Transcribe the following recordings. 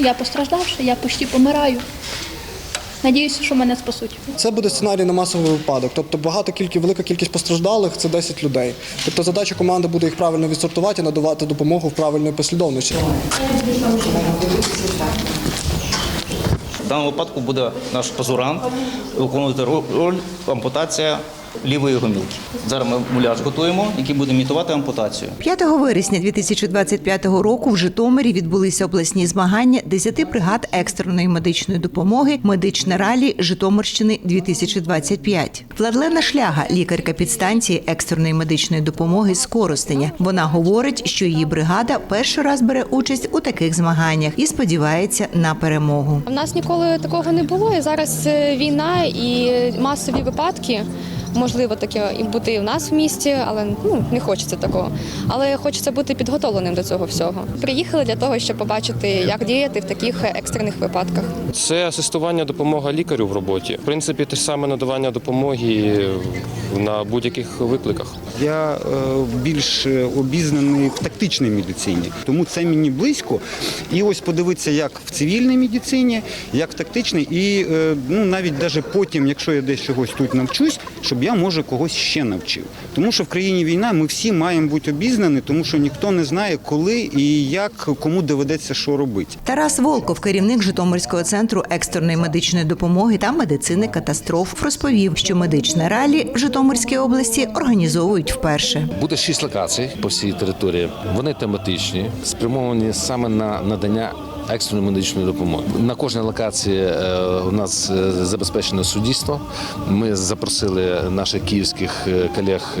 Я постраждавша, я почти помираю. Надіюся, що мене спасуть. Це буде сценарій на масовий випадок. Тобто багато кількість, велика кількість постраждалих це 10 людей. Тобто задача команди буде їх правильно відсортувати і надавати допомогу в правильній послідовності. В даному випадку буде наш пазурант виконувати ро- роль ампутація лівої гомілки. Зараз ми муляж готуємо, який буде імітувати ампутацію. 5 вересня 2025 року в Житомирі відбулися обласні змагання 10 бригад екстреної медичної допомоги Медичне ралі Житомирщини 2025. Владлена Шляга, лікарка підстанції екстреної медичної допомоги з Коростеня. Вона говорить, що її бригада перший раз бере участь у таких змаганнях і сподівається на перемогу. В нас ніколи такого не було. І зараз е, війна і масові випадки. Можливо, таке і бути і в нас в місті, але ну не хочеться такого. Але хочеться бути підготовленим до цього всього. Приїхали для того, щоб побачити, як діяти в таких екстрених випадках. Це асистування допомога лікарю в роботі. В принципі, те ж саме надавання допомоги на будь-яких викликах. Я е, більш обізнаний в тактичній медицині, тому це мені близько. І ось подивитися, як в цивільній медицині, як в тактичній, і е, ну навіть даже потім, якщо я десь чогось тут навчусь, щоб я може когось ще навчив. Тому що в країні війна ми всі маємо бути обізнані, тому що ніхто не знає, коли і як кому доведеться що робити. Тарас Волков, керівник Житомирського центру екстреної медичної допомоги та медицини катастроф, розповів, що медичне ралі в Житомирській області організовують вперше. Буде шість локацій по всій території. Вони тематичні, спрямовані саме на надання. Екстреної медичної допомоги на кожній локації е, у нас е, забезпечено суддівство. Ми запросили наших київських е, колег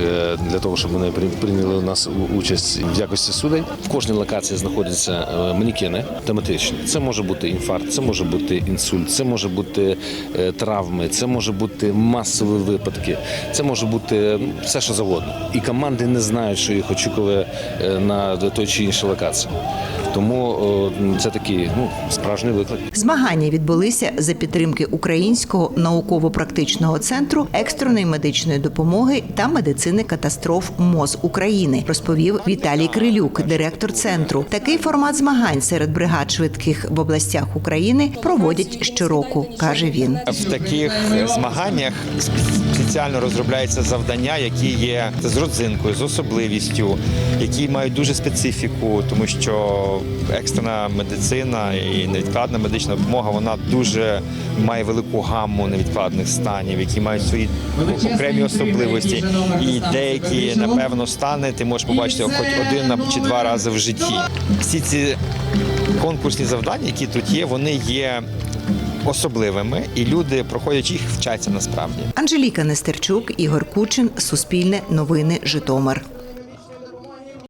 для того, щоб вони при- прийняли у нас участь в якості судей. В кожній локації знаходяться манекени тематичні. Це може бути інфаркт, це може бути інсульт, це може бути травми, це може бути масові випадки, це може бути все, що завгодно. І команди не знають, що їх очікує на той чи іншій локації. Тому це такий ну, справжній виклик. Змагання відбулися за підтримки Українського науково-практичного центру екстреної медичної допомоги та медицини катастроф МОЗ України, розповів Віталій Крилюк, директор центру. Такий формат змагань серед бригад швидких в областях України проводять щороку, каже він. В таких змаганнях спеціально розробляються завдання, які є з родзинкою, з особливістю, які мають дуже специфіку, тому що екстрена медицина і невідкладна медична допомога вона дуже має велику гамму невідкладних станів, які мають свої окремі особливості. І деякі, напевно, стани ти можеш побачити хоч один чи два рази в житті. Всі ці конкурсні завдання, які тут є, вони є особливими, і люди, проходячи їх, вчаться насправді. Анжеліка Нестерчук, Ігор Кучин, Суспільне новини, Житомир.